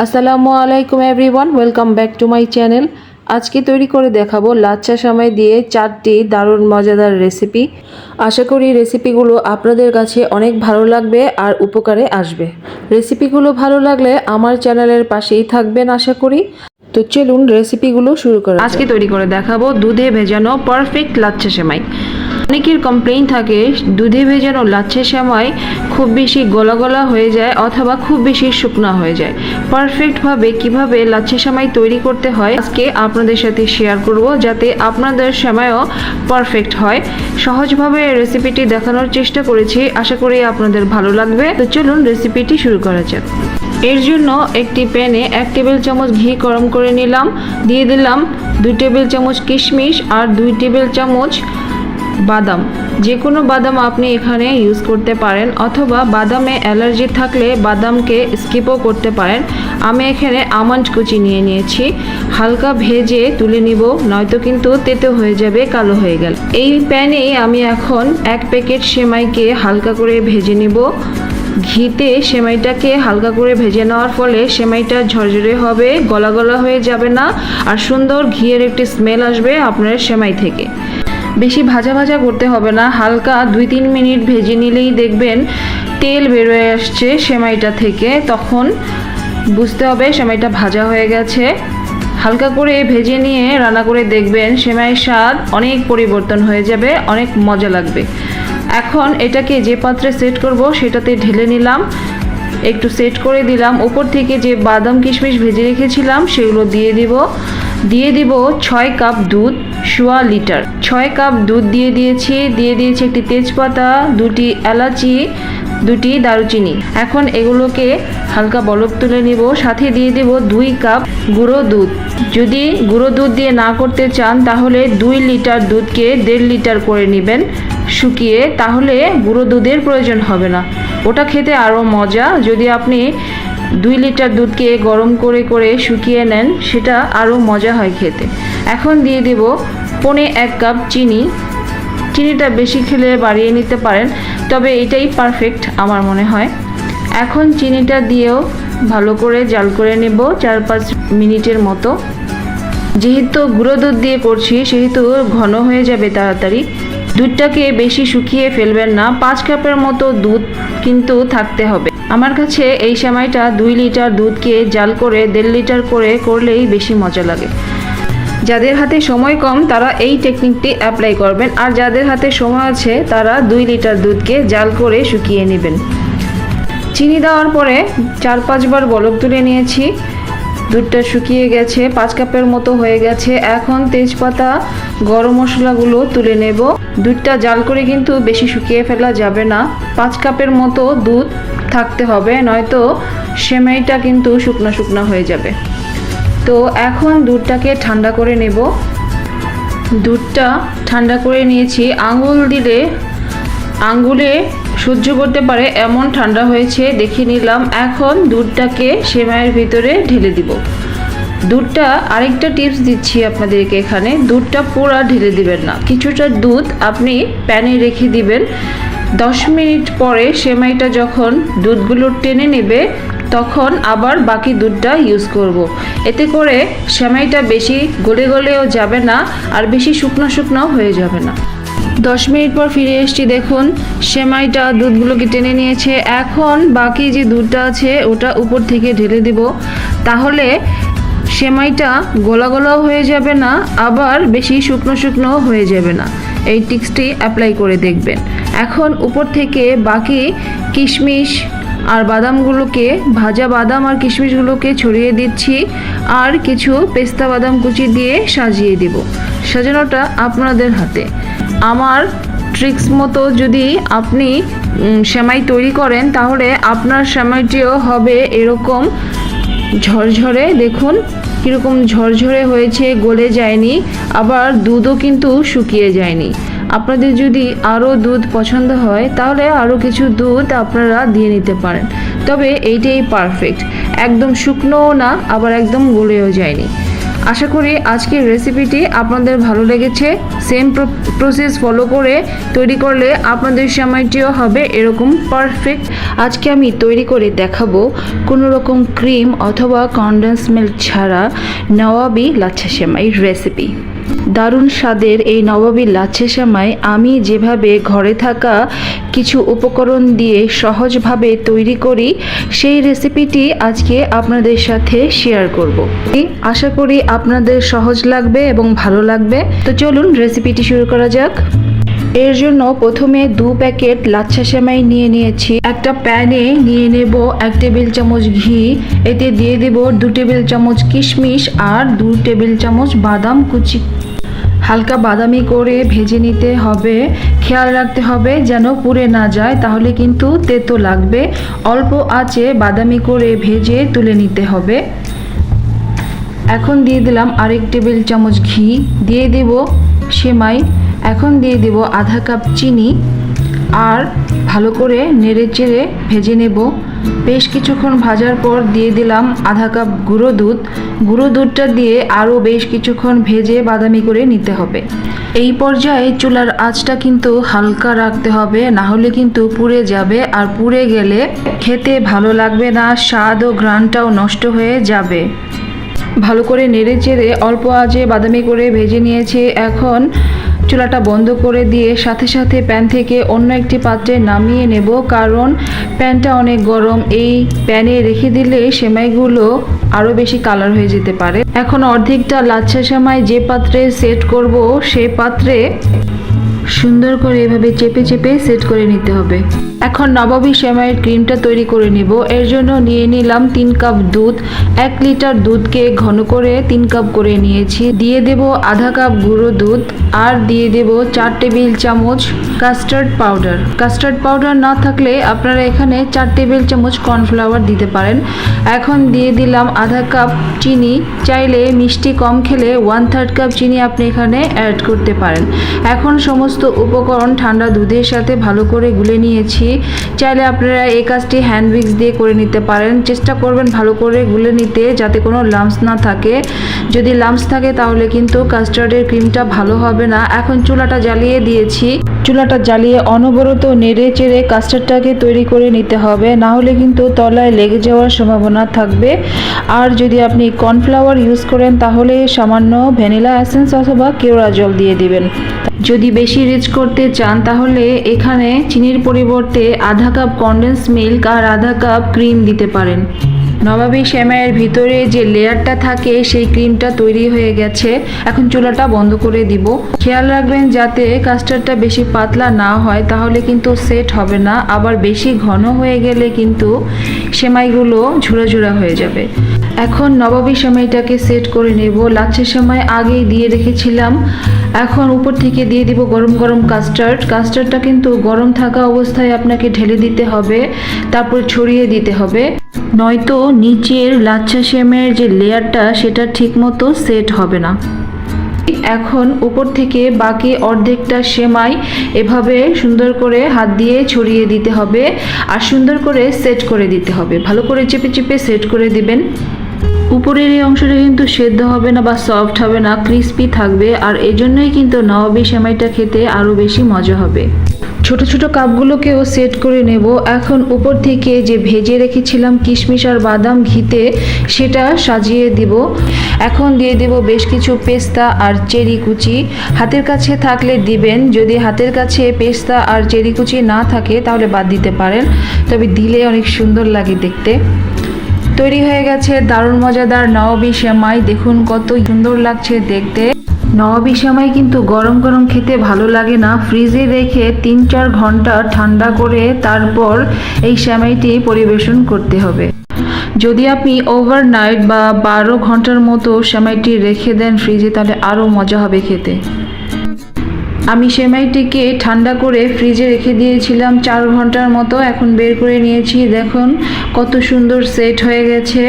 আসসালামু আলাইকুম everyone, welcome back to my channel. আজকে তৈরি করে দেখাবো লাচ্চা সময় দিয়ে চারটি দারুণ মজাদার রেসিপি। আশা করি রেসিপিগুলো আপনাদের কাছে অনেক ভালো লাগবে আর উপকারে আসবে। রেসিপিগুলো ভালো লাগলে আমার চ্যানেলের পাশেই থাকবেন আশা করি। তো চলুন রেসিপিগুলো শুরু করা আজকে তৈরি করে দেখাবো দুধে ভেজানো পারফেক্ট লাচ্চা সেমাই। অনেকের কমপ্লেইন থাকে, দুধে ভেজানো লাচ্ছের সেমাই খুব বেশি গলা গলা হয়ে যায় অথবা খুব বেশি শুকনা হয়ে যায়। পারফেক্টভাবে কীভাবে লাচ্ছা সেমাই তৈরি করতে হয় আজকে আপনাদের সাথে শেয়ার করব যাতে আপনাদের সময়ও পারফেক্ট হয়। সহজভাবে রেসিপিটি দেখানোর চেষ্টা করেছি, আশা করি আপনাদের ভালো লাগবে। তো চলুন রেসিপিটি শুরু করা যাক। এর জন্য একটি প্যানে এক টেবিল চামচ ঘি গরম করে নিলাম। দিয়ে দিলাম দুই টেবিল চামচ কিশমিশ আর দুই টেবিল চামচ বাদাম। যে কোনো বাদাম আপনি এখানে ইউজ করতে পারেন অথবা বাদামে অ্যালার্জি থাকলে বাদামকে স্কিপও করতে পারেন। আমি এখানে আমন্ড কুচি নিয়ে নিয়েছি। হালকা ভেজে তুলে নিব, নয়তো কিন্তু তেতো হয়ে যাবে, কালো হয়ে গেল। এই প্যানে আমি এখন এক প্যাকেট সেমাইকে হালকা করে ভেজে নিব। ঘিতে সেমাইটাকে হালকা করে ভেজে নেওয়ার ফলে সেমাইটা ঝরঝরে হবে, গলা গলা হয়ে যাবে না। আর সুন্দর ঘিয়ের একটি স্মেল আসবে আপনার সেমাই থেকে। বেশি ভাজা ভাজা করতে হবে না, হালকা দুই তিন মিনিট ভেজে নিলেই দেখবেন তেল বেরোয় আসছে সেমাইটা থেকে। তখন বুঝতে হবে সেমাইটা ভাজা হয়ে গেছে। হালকা করে ভেজে নিয়ে রান্না করে দেখবেন সেমাইয়ের স্বাদ অনেক পরিবর্তন হয়ে যাবে, অনেক মজা লাগবে। এখন এটাকে যে পাত্রে সেট করব সেটাতে ঢেলে নিলাম। একটু সেট করে দিলাম। উপর থেকে যে বাদাম কিশমিশ ভেজে রেখেছিলাম সেগুলো দিয়ে দিব। দিয়ে দিব ছয় কাপ দুধ, সোয়া লিটার। ছয় কাপ দুধ দিয়ে দিয়েছি দিয়ে দিয়েছি একটি তেজপাতা, দুটি এলাচি, দুটি দারুচিনি। এখন এগুলোকে হালকা বলক তুলে নিব, সাথে দিয়ে দেব দুই কাপ গুঁড়ো দুধ। যদি গুঁড়ো দুধ দিয়ে না করতে চান, তাহলে দুই লিটার দুধকে দেড় লিটার করে নেবেন শুকিয়ে, তাহলে গুঁড়ো দুধের প্রয়োজন হবে না। ওটা খেতে আরও মজা, যদি আপনি দুই লিটার দুধকে গরম করে করে শুকিয়ে নেন, সেটা আরও মজা হয় খেতে। এখন দিয়ে দেব পনে এক কাপ চিনি। চিনিটা বেশি খেলে বাড়িয়ে নিতে পারেন, তবে এটাই পারফেক্ট আমার মনে হয়। এখন চিনিটা দিয়েও ভালো করে জাল করে নেব চার পাঁচ মিনিটের মতো। যেহেতু গুঁড়ো দুধ দিয়ে করছি, সেহেতু ঘন হয়ে যাবে তাড়াতাড়ি। দুধটাকে বেশি শুকিয়ে ফেলবেন না, পাঁচ কাপের মতো দুধ কিন্তু থাকতে হবে। আমার কাছে এই সেমাইটা দুই লিটার দুধকে জাল করে দেড় লিটার করে করলেই বেশি মজা লাগে। যাদের হাতে সময় কম, তারা এই টেকনিকটি অ্যাপ্লাই করবেন। আর যাদের হাতে সময় আছে, তারা দুই লিটার দুধকে জাল করে শুকিয়ে নেবেন। চিনি দেওয়ার পরে চার পাঁচবার বলক তুলে নিয়েছি। দুধটা শুকিয়ে গেছে, পাঁচ কাপের মতো হয়ে গেছে। এখন তেজপাতা, গরম মশলাগুলো তুলে নেব। দুধটা জাল করে কিন্তু বেশি শুকিয়ে ফেলা যাবে না। পাঁচ কাপের মতো দুধ থাকতে হবে, নয়তো সেমাইটা কিন্তু শুকনো শুকনো হয়ে যাবে। তো এখন দুধটাকে ঠান্ডা করে নেব। দুধটা ঠান্ডা করে নিয়েছি। আঙুল দিলে আঙ্গুলে সহ্য করতে পারে, এমন ঠান্ডা হয়েছে দেখে নিলাম। এখন দুধটাকে সেমাইয়ের ভিতরে ঢেলে দিব। দুধটা আরেকটা টিপস দিচ্ছি আপনাদেরকে এখানে। দুধটা পুরা ঢেলে দিবেন না। কিছুটা দুধ আপনি প্যানে রেখে দিবেন। দশ মিনিট পরে সেমাইটা যখন দুধগুলো টেনে নেবে, তখন আবার বাকি দুধটা ইউজ করব। এতে করে সেমাইটা বেশি গলে গলেও যাবে না, আর বেশি শুকনো শুকনো হয়ে যাবে না। দশ মিনিট পর ফিরে এসেছি, দেখুন, সেমাইটা দুধগুলোকে টেনে নিয়েছে। এখন বাকি যে দুধটা আছে, ওটা উপর থেকে ঢেলে দিব। তাহলে সেমাইটা গোলা গোলাও হয়ে যাবে না, আবার বেশি শুকনো শুকনো হয়ে যাবে না। এই টিক্সটি অ্যাপ্লাই করে দেখবেন। এখন উপর থেকে বাকি কিশমিশ আর বাদামগুলোকে, ভাজা বাদাম আর কিশমিশগুলোকে ছড়িয়ে দিচ্ছি আর কিছু পেস্তা বাদাম কুচি দিয়ে সাজিয়ে দিব। সাজানোটা আপনাদের হাতে। আমার ট্রিক্স মতো যদি আপনি সেমাই তৈরি করেন, তাহলে আপনার সেমাইটিও হবে এরকম ঝরঝরে। দেখুন, কীরকম ঝরঝরে হয়েছে, গলে যায়নি, আবার দুধও কিন্তু শুকিয়ে যায়নি। আপনাদের যদি আরও দুধ পছন্দ হয়, তাহলে আরও কিছু দুধ আপনারা দিয়ে নিতে পারেন। তবে এইটাই পারফেক্ট একদম শুকনোও না, আবার একদম গলেও যায়নি। আশা করি আজকের রেসিপিটি আপনাদের ভালো লেগেছে। সেম প্রসেস ফলো করে তৈরি করলে আপনাদের সময়টিও হবে এরকম পারফেক্ট আজকে আমি তৈরি করে দেখাবো কোনো রকম ক্রিম অথবা কন্ডেন্স মিল্ক ছাড়া নওয়াবি লাচ্ছা সেমাই রেসিপি দারুণ স্বাদের এই নবাবী লাচ্ছে সেমাই আমি যেভাবে ঘরে থাকা কিছু উপকরণ দিয়ে সহজভাবে তৈরি করি, সেই রেসিপিটি আজকে আপনাদের সাথে শেয়ার করব। আশা করি আপনাদের সহজ লাগবে এবং ভালো লাগবে। তো চলুন রেসিপিটি শুরু করা যাক। এর জন্য প্রথমে দু প্যাকেট লাচ্ছা সেমাই নিয়ে নিয়েছি। একটা প্যানে নিয়ে নেব এক টেবিল চামচ ঘি, এতে দিয়ে দেব দু টেবিল চামচ কিশমিশ আর দু টেবিল চামচ বাদাম কুচি। হালকা বাদামি করে ভেজে নিতে হবে। খেয়াল রাখতে হবে যেন পুড়ে না যায়, তাহলে কিন্তু তেতো লাগবে। অল্প আঁচে বাদামি করে ভেজে তুলে নিতে হবে। এখন দিয়ে দিলাম আরেক টেবিল চামচ ঘি। দিয়ে দেব সেমাই। এখন দিয়ে দেব আধা কাপ চিনি আর ভালো করে নেড়ে চেড়ে ভেজে নেব। বেশ কিছুক্ষণ ভাজার পর দিয়ে দিলাম আধা কাপ গুঁড়ো দুধ। গুঁড়ো দুধটা দিয়ে আরও বেশ কিছুক্ষণ ভেজে বাদামি করে নিতে হবে। এই পর্যায়ে চুলার আঁচটা কিন্তু হালকা রাখতে হবে, না হলে কিন্তু পুড়ে যাবে আর পুড়ে গেলে খেতে ভালো লাগবে না, স্বাদ ও ঘ্রাণটাও নষ্ট হয়ে যাবে। ভালো করে নেড়ে চেড়ে অল্প আঁচে বাদামি করে ভেজে নিয়েছি। এখন চুলাটা বন্ধ করে দিয়ে সাথে সাথে প্যান থেকে অন্য একটি পাত্রে নামিয়ে নেব, কারণ প্যানটা অনেক গরম। এই প্যানে রেখে দিলে সেমাইগুলো আরও বেশি কালার হয়ে যেতে পারে। এখন অর্ধেকটা লাচ্ছা সেমাই যে পাত্রে সেট করব, সে পাত্রে সুন্দর করে এভাবে চেপে চেপে সেট করে নিতে হবে। এখন নবাবী সেমাইয়ের ক্রিমটা তৈরি করে নিব। এর জন্য নিয়ে নিলাম তিন কাপ দুধ। এক লিটার দুধকে ঘন করে তিন কাপ করে নিয়েছি। দিয়ে দেব আধা কাপ গুঁড়ো দুধ আর দিয়ে দেব চার টেবিল চামচ কাস্টার্ড পাউডার। কাস্টার্ড পাউডার না থাকলে আপনারা এখানে চার টেবিল চামচ কর্নফ্লাওয়ার দিতে পারেন। এখন দিয়ে দিলাম আধা কাপ চিনি। চাইলে মিষ্টি কম খেলে ওয়ান থার্ড কাপ চিনি আপনি এখানে অ্যাড করতে পারেন। এখন সমস্ত উপকরণ ঠান্ডা দুধের সাথে ভালো করে গুলে নিয়েছি। চাইলে আপনারা এই কাজটি হ্যান্ড উইক্স দিয়ে করে নিতে পারেন। চেষ্টা করবেন ভালো করে গুলে নিতে যাতে কোনো লাম্পস না থাকে। যদি লাম্পস থাকে তাহলে কিন্তু কাস্টার্ডের ক্রিমটা ভালো হবে না। এখন চুলাটা জ্বালিয়ে দিয়েছি। চুলাটা জ্বালিয়ে অনবরত নেড়ে চেড়ে কাস্টার্ডটাকে তৈরি করে নিতে হবে। না হলে কিন্তু তলায় লেগে যাওয়ার সম্ভাবনা থাকবে। আর যদি আপনি কর্নফ্লাওয়ার ইউজ করেন তাহলে সামান্য ভ্যানিলা এসেন্স অথবা কেওড়া জল দিয়ে দিবেন। যদি বেশি রিচ করতে চান তাহলে এখানে চিনির পরিবর্তে আধা কাপ কন্ডেন্স মিল্ক আর আধা কাপ ক্রিম দিতে পারেন। নবাবী সেমাইয়ের ভিতরে যে লেয়ারটা থাকে, সেই ক্রিমটা তৈরি হয়ে গেছে। এখন চুলাটা বন্ধ করে দিব। খেয়াল রাখবেন, যাতে কাস্টার্ডটা বেশি পাতলা না হয়, তাহলে কিন্তু সেট হবে না। আবার বেশি ঘন হয়ে গেলে কিন্তু সেমাইগুলো ঝুড়া ঝুড়া হয়ে যাবে। এখন নবাবী সেমাইটাকে সেট করে নেব। লাচ্ছা সেমাই আগেই দিয়ে রেখেছিলাম। এখন উপর থেকে দিয়ে দিব গরম গরম কাস্টার্ড। কাস্টার্ডটা কিন্তু গরম থাকা অবস্থায় আপনাকে ঢেলে দিতে হবে, তারপর ছড়িয়ে দিতে হবে। নয়তো নিচের লাচ্ছা সেমের যে লেয়ারটা, সেটা ঠিকমতো সেট হবে না। এখন উপর থেকে বাকি অর্ধেকটা সেমাই এভাবে সুন্দর করে হাত দিয়ে ছড়িয়ে দিতে হবে আর সুন্দর করে সেট করে দিতে হবে। ভালো করে চেপে চেপে সেট করে দিবেন। উপরের এই অংশটা কিন্তু সেদ্ধ হবে না বা সফট হবে না, ক্রিস্পি থাকবে আর এজন্যই কিন্তু নবাবী সেমাইটা খেতে আরও বেশি মজা হবে। ছোট ছোট কাপগুলোকেও সেট করে নেব। এখন উপর থেকে যে ভেজে রেখেছিলাম কিশমিশ আর বাদাম ঘিতে, সেটা সাজিয়ে দিব। এখন দিয়ে দেব বেশ কিছু পেস্তা আর চেরি কুচি। হাতের কাছে থাকলে দিবেন, যদি হাতের কাছে পেস্তা আর চেরি কুচি না থাকে, তাহলে বাদ দিতে পারেন। তবে দিলে অনেক সুন্দর লাগে দেখতে। তৈরি হয়ে গেছে দারুণ মজাদার নবাবী সেমাই। দেখুন কত সুন্দর লাগছে দেখতে। নবাবী সেমাই কিন্তু গরম গরম খেতে ভালো লাগে না। ফ্রিজে রেখে তিন চার ঘণ্টা ঠান্ডা করে তারপর এই সেমাইটি পরিবেশন করতে হবে। যদি আপনি ওভারনাইট বা বারো ঘণ্টার মতো সেমাইটি রেখে দেন ফ্রিজে, তাহলে আরও মজা হবে খেতে। আমি সেমাইটিকে ঠান্ডা করে ফ্রিজে রেখে দিয়েছিলাম চার ঘণ্টার মতো, এখন বের করে নিয়েছি। দেখুন কত সুন্দর সেট হয়ে গেছে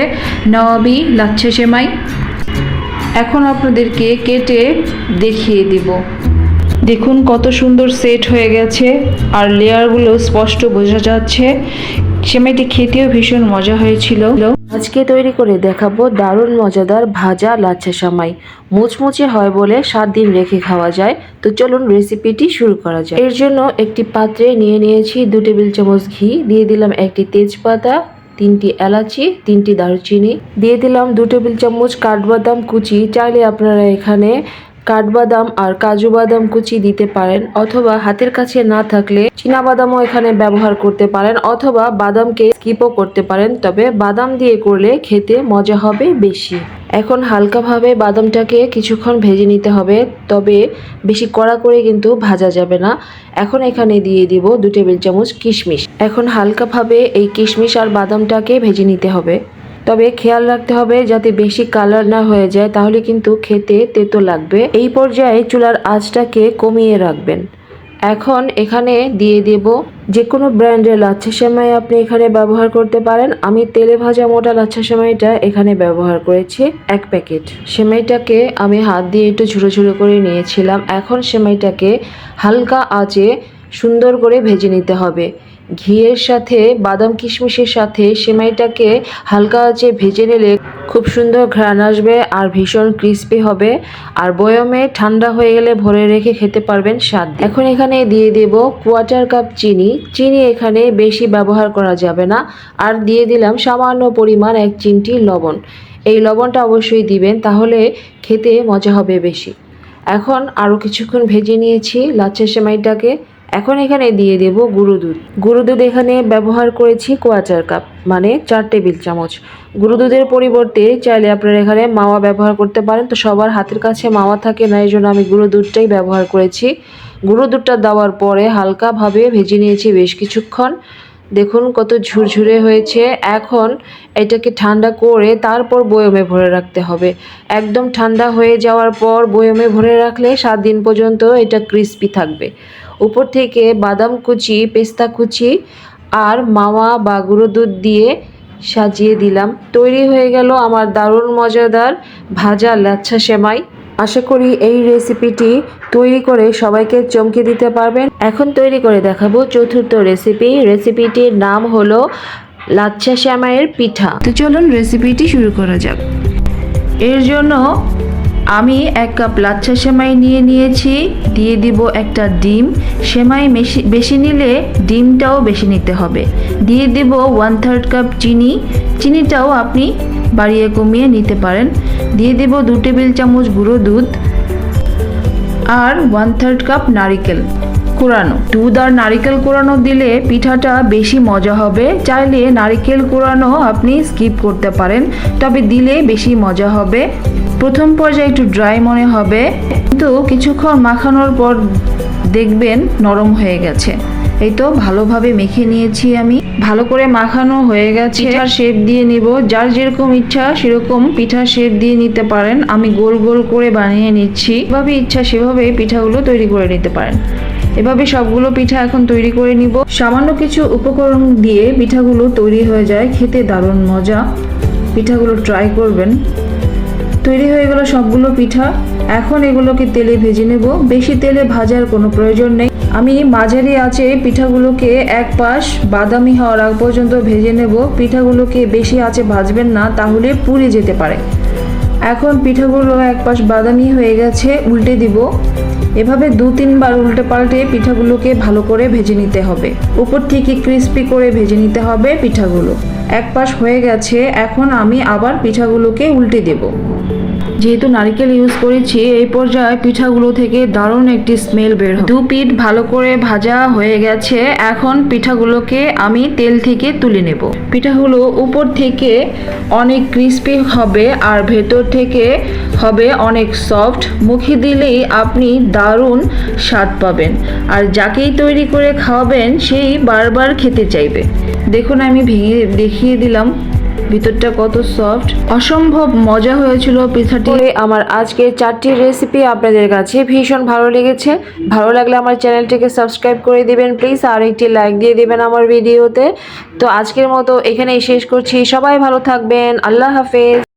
নওয়াবি লাচ্ছা সেমাই। এখন আপনাদেরকে কেটে দেখিয়ে দিব। দেখুন কত সুন্দর সেট হয়ে গেছে আর লেয়ারগুলো স্পষ্ট বোঝা যাচ্ছে। সেমাইটি খেতেও ভীষণ মজা হয়েছিল। আজকে তৈরি করে দেখাবো দারুণ মজাদার ভাজা লাচ্ছা সামাই। মুচমুচে হয় বলে সাত দিন রেখে খাওয়া যায়। তো চলুন রেসিপিটি শুরু করা যায় এর জন্য একটি পাত্রে নিয়ে নিয়েছি দু টেবিল চামচ ঘি, দিয়ে দিলাম একটি তেজপাতা তিনটি এলাচি তিনটি দারুচিনি। দিয়ে দিলাম দু টেবিল চামচ কাঠবাদাম কুচি। চাইলে আপনারা এখানে কাঠবাদাম আর কাজু বাদাম কুচি দিতে পারেন অথবা হাতের কাছে না থাকলে বাদামও এখানে ব্যবহার করতে পারেন অথবা বাদামকে স্কিপও করতে পারেন, তবে বাদাম দিয়ে করলে খেতে মজা হবে বেশি। এখন হালকাভাবে বাদামটাকে কিছুক্ষণ ভেজে নিতে হবে, তবে বেশি কড়া করে কিন্তু ভাজা যাবে না। এখন এখানে দিয়ে দিব দু টেবিল চামচ কিশমিশ। এখন হালকাভাবে এই কিশমিশ আর বাদামটাকে ভেজে নিতে হবে। তবে খেয়াল রাখতে হবে, যাতে বেশি কালার না হয়ে যায়, তাহলে কিন্তু খেতে তেতো লাগবে। এই পর্যায়ে চুলার আঁচটাকে কমিয়ে রাখবেন। এখন এখানে দিয়ে দেব যে কোনো ব্র্যান্ডের লাচ্ছা সেমাই আপনি এখানে ব্যবহার করতে পারেন। আমি তেলে ভাজা মোটা লাচ্ছা সেমাইটা এখানে ব্যবহার করেছি, এক প্যাকেট। সেমাইটাকে আমি হাত দিয়ে একটু ঝুড়ো ঝুড়ো করে নিয়েছিলাম। এখন সেমাইটাকে হালকা আঁচে সুন্দর করে ভেজে নিতে হবে। ঘিয়ের সাথে, বাদাম কিশমিশের সাথে সেমাইটাকে হালকা আঁচে ভেজে নিলে খুব সুন্দর ঘ্রাণ আসবে আর ভীষণ ক্রিস্পি হবে। আর বয়মে ঠান্ডা হয়ে গেলে ভরে রেখে খেতে পারবেন স্বাদ এখন এখানে দিয়ে দেব কোয়াটার কাপ চিনি। চিনি এখানে বেশি ব্যবহার করা যাবে না। আর দিয়ে দিলাম সামান্য পরিমাণ এক চিমটি লবণ। এই লবণটা অবশ্যই দিবেন, তাহলে খেতে মজা হবে বেশি। এখন আরও কিছুক্ষণ ভেজে নিয়েছি, লাচ্ছা সেমাইটাকে। এখন এখানে দিয়ে দেব গুঁড়ো দুধ। গুঁড়ো দুধ এখানে ব্যবহার করেছি কোয়াচার কাপ মানে চার টেবিল চামচ। গুঁড়ো দুধের পরিবর্তে চাইলে আপনারা এখানে মাওয়া ব্যবহার করতে পারেন, তো সবার হাতের কাছে মাওয়া থাকে না এই জন্য আমি গুঁড়ো দুধটাই ব্যবহার করেছি। গুঁড়ো দুধটা দেওয়ার পরে হালকাভাবে ভেজে নিয়েছি বেশ কিছুক্ষণ। দেখুন কত ঝুরঝুরে হয়েছে। এখন এটাকে ঠান্ডা করে তারপর বয়মে ভরে রাখতে হবে। একদম ঠান্ডা হয়ে যাওয়ার পর বয়মে ভরে রাখলে সাত দিন পর্যন্ত এটা ক্রিস্পি থাকবে। উপর থেকে বাদাম কুচি, পেস্তা কুচি আর মাওয়া বা গুঁড়ো দুধ দিয়ে সাজিয়ে দিলাম। তৈরি হয়ে গেল আমার দারুণ মজাদার ভাজা লাচ্ছা সেমাই। আশা করি এই রেসিপিটি তৈরি করে সবাইকে চমকে দিতে পারবেন। এখন তৈরি করে দেখাবো চতুর্থ রেসিপি রেসিপিটির নাম হলো লাচ্ছা শ্যামাইয়ের পিঠা। তো চলুন রেসিপিটি শুরু করা যাক। এর জন্য আমি এক কাপ লাচ্ছা সেমাই নিয়ে নিয়েছি। দিয়ে দিব একটা ডিম। সেমাই বেশি বেশি নিলে ডিমটাও বেশি নিতে হবে। দিয়ে দিব ওয়ান থার্ড কাপ চিনি। চিনিটাও আপনি বাড়িয়ে কমিয়ে নিতে পারেন। দিয়ে দেব দু টেবিল চামচ গুঁড়ো দুধ আর ওয়ান থার্ড কাপ নারিকেল কোরানো। দুধ আর নারিকেল কোরানো দিলে পিঠাটা বেশি মজা হবে। চাইলে নারিকেল কোরানো আপনি স্কিপ করতে পারেন, তবে দিলে বেশি মজা হবে। প্রথম পর্যায়ে একটু ড্রাই মনে হবে, কিন্তু কিছুক্ষণ মাখানোর পর দেখবেন নরম হয়ে গেছে। এই তো ভালোভাবে মেখে নিয়েছি আমি। ভালো করে মাখানো হয়ে গেছে। পিঠার শেপ দিয়ে নিব। যার যেরকম ইচ্ছা সেরকম পিঠার শেপ দিয়ে নিতে পারেন। আমি গোল গোল করে বানিয়ে নিচ্ছি। যেভাবে ইচ্ছা সেভাবে পিঠাগুলো তৈরি করে নিতে পারেন। এভাবে সবগুলো পিঠা এখন তৈরি করে নিব। সামান্য কিছু উপকরণ দিয়ে পিঠাগুলো তৈরি হয়ে যায়। খেতে দারুণ মজা। পিঠাগুলো ট্রাই করবেন। তৈরি হয়ে গেল সবগুলো পিঠা। এখন এগুলোকে তেলে ভেজে নেব। বেশি তেলে ভাজার কোনো প্রয়োজন নেই। আমি মাঝারি আছে পিঠাগুলোকে এক পাশ বাদামি হওয়ার আগ পর্যন্ত ভেজে নেব। পিঠাগুলোকে বেশি আছে ভাজবেন না, তাহলে পুড়ে যেতে পারে। এখন পিঠাগুলো এক পাশ বাদামি হয়ে গেছে, উল্টে দিব। এভাবে দু তিনবার উল্টে পাল্টে পিঠাগুলোকে ভালো করে ভেজে নিতে হবে। উপর থেকে ক্রিস্পি করে ভেজে নিতে হবে পিঠাগুলো। এক পাশ হয়ে গেছে, এখন আমি আবার পিঠাগুলোকে উল্টে দেব। যেহেতু নারকেল ইউজ করেছি, এই পর্যায়ে পিঠাগুলো থেকে দারুণ একটি স্মেল বের দু পিঠ ভালো করে ভাজা হয়ে গেছে। এখন পিঠাগুলোকে আমি তেল থেকে তুলে নেব। পিঠাগুলো উপর থেকে অনেক ক্রিস্পি হবে আর ভেতর থেকে হবে অনেক সফট মুখে দিলেই আপনি দারুণ স্বাদ পাবেন। আর যাকেই তৈরি করে খাওয়াবেন, সেই বারবার খেতে চাইবে। দেখুন, আমি ভেঙে দেখিয়ে দিলাম। ভিতরটা কত সফট অসম্ভব মজা হয়েছিল পিঠাটি। আমার আজকের চারটি রেসিপি আপনাদের কাছে ভীষণ ভালো লেগেছে। ভালো লাগলে আমার চ্যানেলটিকে সাবস্ক্রাইব করে দিবেন প্লিজ আর একটি লাইক দিয়ে দিবেন আমার ভিডিওতে তো আজকের মতো এখানেই শেষ করছি। সবাই ভালো থাকবেন। আল্লাহ হাফেজ।